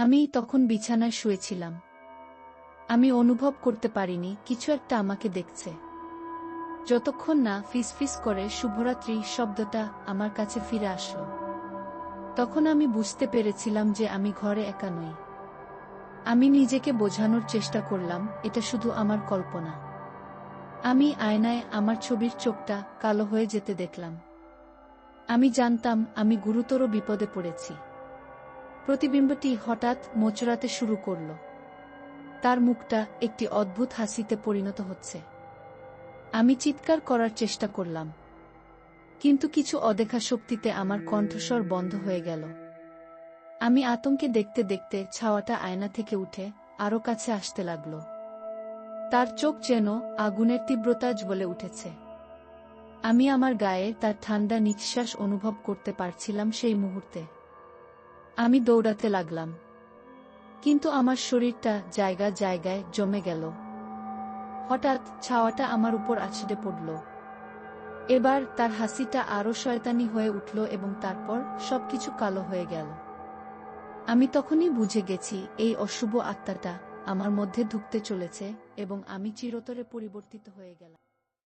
আমি তখন বিছানায় শুয়েছিলাম। আমি অনুভব করতে পারিনি, কিছু একটা আমাকে দেখছে। যতক্ষণ না ফিসফিস করে শুভরাত্রি শব্দটা আমার কাছে ফিরে আসলো। তখন আমি বুঝতে পেরেছিলাম যে আমি ঘরে একা নই। আমি নিজেকে বোঝানোর চেষ্টা করলাম, এটা শুধু আমার কল্পনা। আমি আয়নায় আমার ছবির চোখটা কালো হয়ে যেতে দেখলাম। আমি জানতাম আমি গুরুতর বিপদে পড়েছি। প্রতিবিম্বটি হঠাৎ মোচড়াতে শুরু করল। তার মুখটা একটি অদ্ভুত হাসিতে পরিণত হচ্ছে। আমি চিৎকার করার চেষ্টা করলাম, কিন্তু কিছু অদেখা শক্তিতে আমার কণ্ঠস্বর বন্ধ হয়ে গেল। আমি আতঙ্কে দেখতে দেখতে ছাওয়াটা আয়না থেকে উঠে আরও কাছে আসতে লাগল। তার চোখ যেন আগুনের তীব্রতা জ্বলে উঠেছে। আমি আমার গায়ে তার ঠান্ডা নিঃশ্বাস অনুভব করতে পারছিলাম সেই মুহূর্তে। আমি দৌড়াতে লাগলাম। কিন্তু আমার শরীরটা জায়গা জায়গায় জমে গেল। হঠাৎ ছাওয়াটা আমার উপর আছড়ে পড়ল। এবার তার হাসিটা আরও শয়তানি হয়ে উঠল এবং তারপর সবকিছু কালো হয়ে গেল। আমি তখনই বুঝে গেছি এই অশুভ আত্মাটা আমার মধ্যে ঢুকতে চলেছে এবং আমি চিরতরে পরিবর্তিত হয়ে গেলাম।